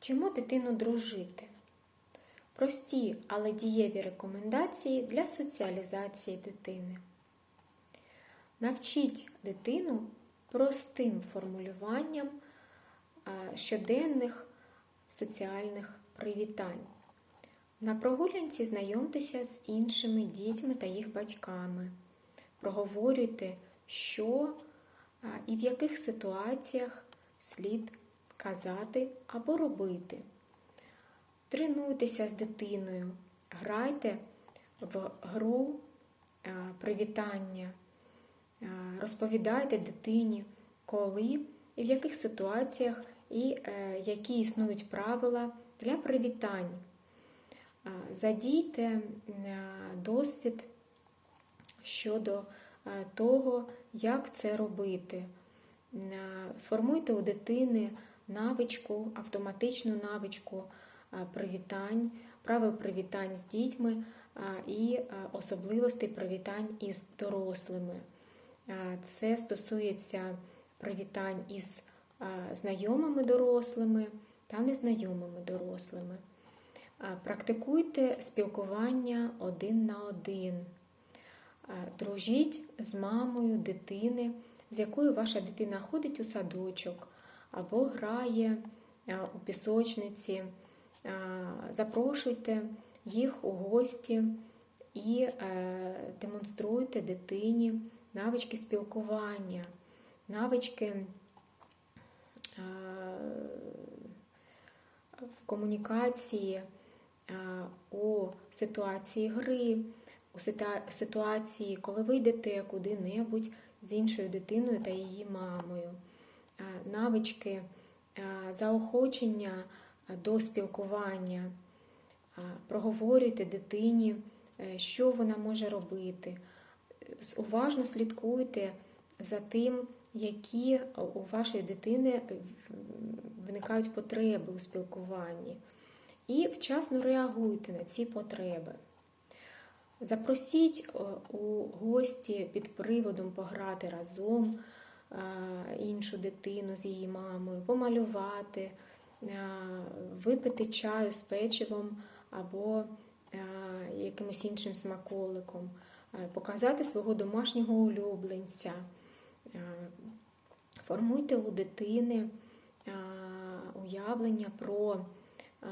Вчимо дитину дружити. Прості, але дієві рекомендації для соціалізації дитини. Навчіть дитину простим формулюванням щоденних соціальних привітань. На прогулянці знайомтеся з іншими дітьми та їх батьками. Проговорюйте, що і в яких ситуаціях слід казати або робити. Тренуйтеся з дитиною, грайте в гру привітання, розповідайте дитині, коли і в яких ситуаціях і е, які існують правила для привітань. Задійте досвід щодо е, того, як це робити. Е, Формуйте у дитини навичку, автоматичну навичку е, привітань, правил привітань з дітьми е, і е, особливостей привітань із дорослими. Це стосується привітань із знайомими дорослими та незнайомими дорослими. Практикуйте спілкування один на один. Дружіть з мамою дитини, з якою ваша дитина ходить у садочок або грає е, у пісочниці. Е, Запрошуйте їх у гості і е, демонструйте дитині навички спілкування, навички в комунікації у ситуації гри, у ситуації, коли ви йдете куди-небудь з іншою дитиною та її мамою, навички е, заохочення е, до спілкування, Е, проговорюйте дитині, е, що вона може робити. Уважно слідкуйте за тим, які у вашої дитини е, виникають потреби у спілкуванні. І вчасно реагуйте на ці потреби. Запросіть е, у гості під приводом пограти разом е, іншу дитину з її мамою, помалювати, е, випити чаю з печивом або е, якимось іншим смаколиком, е, показати свого домашнього улюбленця. Е, Формуйте у дитини е, уявлення про е,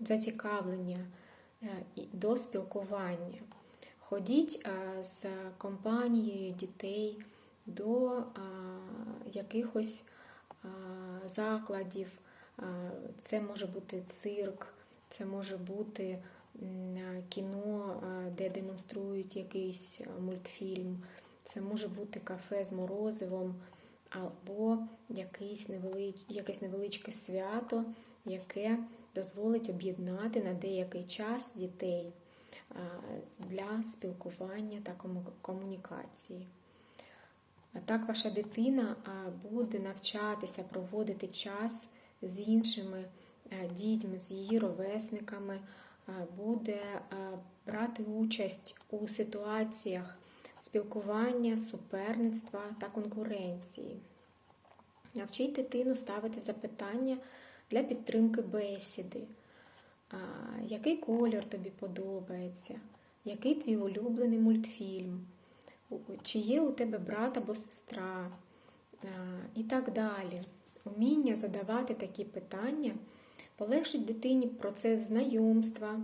зацікавлення е, до спілкування. Ходіть е, з компанією дітей до е, якихось е, закладів. Е, Це може бути цирк, це може бути кіно, де демонструють якийсь мультфільм, це може бути кафе з морозивом або якийсь невелич... якесь невеличке свято, яке дозволить об'єднати на деякий час дітей для спілкування та кому- комунікації. Так ваша дитина буде навчатися проводити час з іншими дітьми, з її ровесниками, буде брати участь у ситуаціях спілкування, суперництва та конкуренції. Навчіть дитину ставити запитання для підтримки бесіди. Який колір тобі подобається? Який твій улюблений мультфільм? Чи є у тебе брат або сестра? І так далі. Уміння задавати такі питання полегшить дитині процес знайомства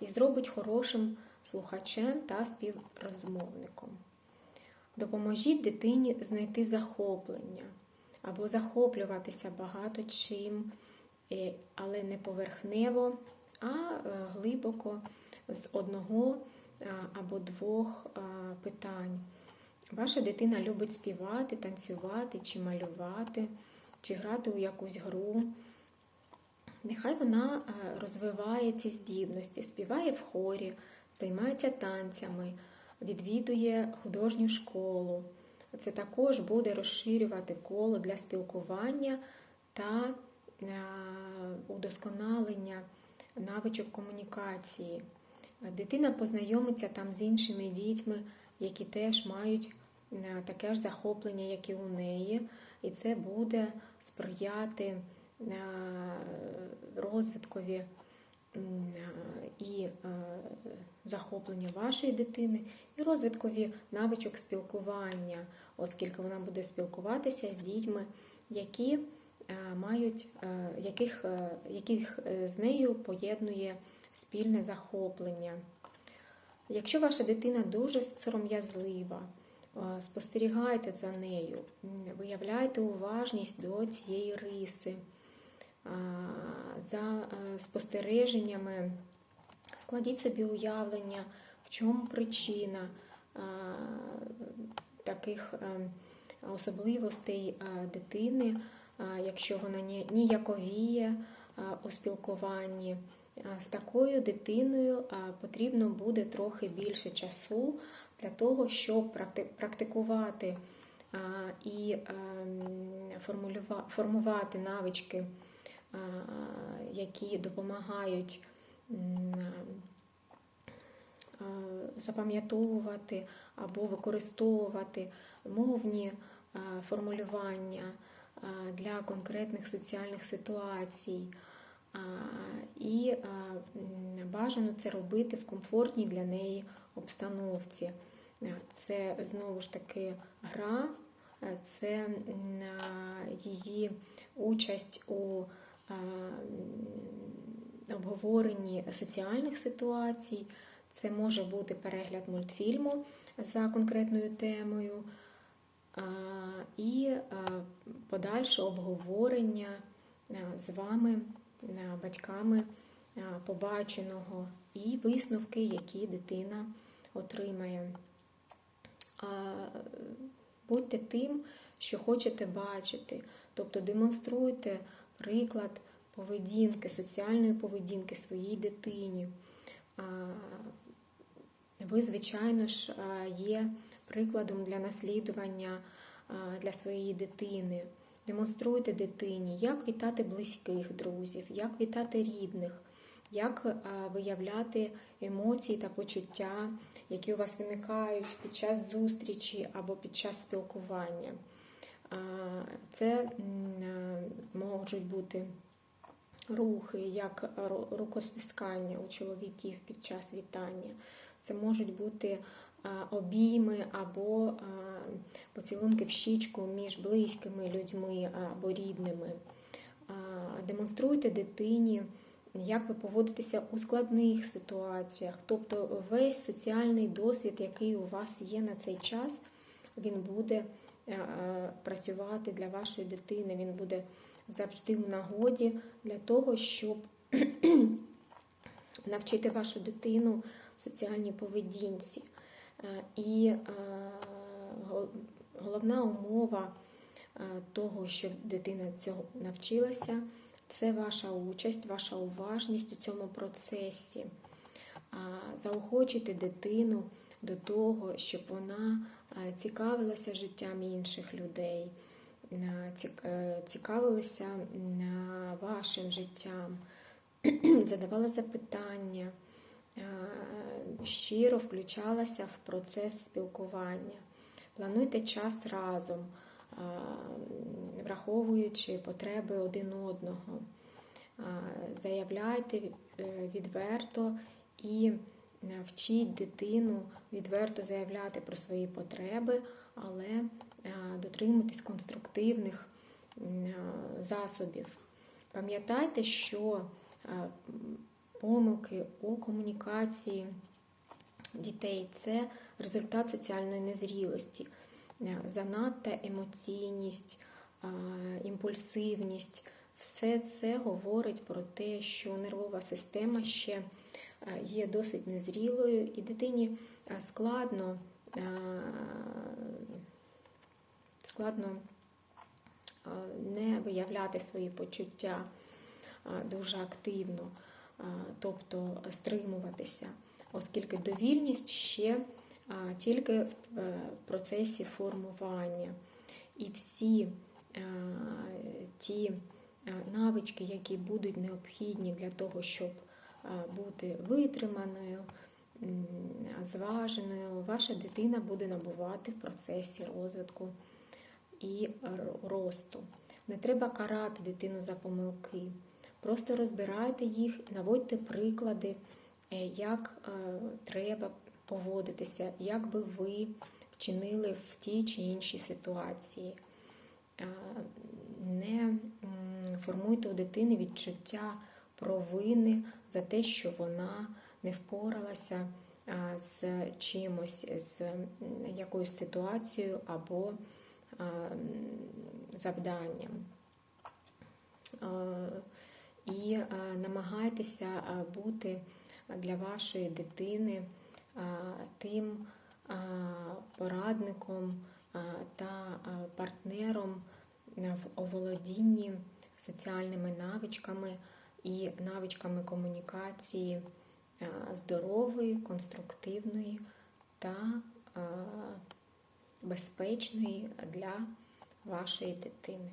і зробить хорошим слухачем та співрозмовником. Допоможіть дитині знайти захоплення або захоплюватися багато чим, е, але не поверхнево, а е, глибоко з одного або двох питань. Ваша дитина любить співати, танцювати чи малювати, чи грати у якусь гру. Нехай вона е, розвиває ці здібності, співає в хорі, займається танцями, відвідує художню школу. Це також буде розширювати коло для спілкування та е, удосконалення навичок комунікації. Дитина познайомиться там з іншими дітьми, які теж мають е, таке ж захоплення, як і у неї, і це буде сприяти е, розвиткові е, і захопленню вашої дитини, і розвиткові навичок спілкування, оскільки вона буде спілкуватися з дітьми, які мають, яких, яких з нею поєднує спільне захоплення. Якщо ваша дитина дуже сором'язлива, е, спостерігайте за нею, виявляйте уважність до цієї риси. За е, спостереженнями складіть собі уявлення, в чому причина таких е, особливостей е, дитини, якщо вона ніяковіє у спілкуванні. З такою дитиною потрібно буде трохи більше часу для того, щоб практикувати і ем, формувати навички, які допомагають запам'ятовувати або використовувати мовні формулювання для конкретних соціальних ситуацій. І бажано це робити в комфортній для неї обстановці. Це знову ж таки гра, це її участь у обговоренні соціальних ситуацій. Це може бути перегляд мультфільму за конкретною темою і подальше обговорення з вами, батьками побаченого і висновки, які дитина отримає. Будьте тим, що хочете бачити, тобто демонструйте приклад поведінки, соціальної поведінки своїй дитині. Ви, звичайно ж, є прикладом для наслідування для своєї дитини. Демонструйте дитині, як вітати близьких друзів, як вітати рідних, як виявляти емоції та почуття, які у вас виникають під час зустрічі або під час спілкування. Це можуть бути рухи, як рукостискання у чоловіків під час вітання. Це можуть бути обійми або поцілунки в щічку між близькими людьми або рідними. Демонструйте дитині, як ви поводитеся у складних ситуаціях. Тобто весь соціальний досвід, який у вас є на цей час, він буде працювати для вашої дитини, він буде завжди в нагоді для того, щоб навчити вашу дитину соціальній поведінці. Е, І е, головна умова е, того, щоб дитина цього навчилася, це ваша участь, ваша уважність у цьому процесі. А, Заохочуйте дитину до того, щоб вона цікавилася життям інших людей, цікавилася е, вашим життям, задавала запитання, е, щиро включалася в процес спілкування. Плануйте час разом, е, враховуючи потреби один одного. Е, Заявляйте е, відверто і е, вчіть дитину відверто заявляти про свої потреби, але е, дотримуйтесь конструктивних е, засобів. Пам'ятайте, що е, помилки у комунікації дітей це результат соціальної незрілості, Е, занадта емоційність, е, імпульсивність. Все це говорить про те, що нервова система ще е, є досить незрілою, і дитині е, складно, е, складно е, не виявляти свої почуття е, дуже активно, е, тобто стримуватися, оскільки довільність ще тільки в процесі формування. І всі ті навички, які будуть необхідні для того, щоб бути витриманою, зваженою, ваша дитина буде набувати в процесі розвитку і росту. Не треба карати дитину за помилки. Просто розбирайте їх, наводьте приклади, е, як е, треба поводитися, як би ви вчинили в тій чи іншій ситуації. Е, Не формуйте у дитини відчуття провини за те, що вона не впоралася з чимось, з якоюсь ситуацією або завданням. Е, І е, намагайтеся е, бути для вашої дитини тим порадником та партнером в оволодінні соціальними навичками і навичками комунікації здорової, конструктивної та безпечної для вашої дитини.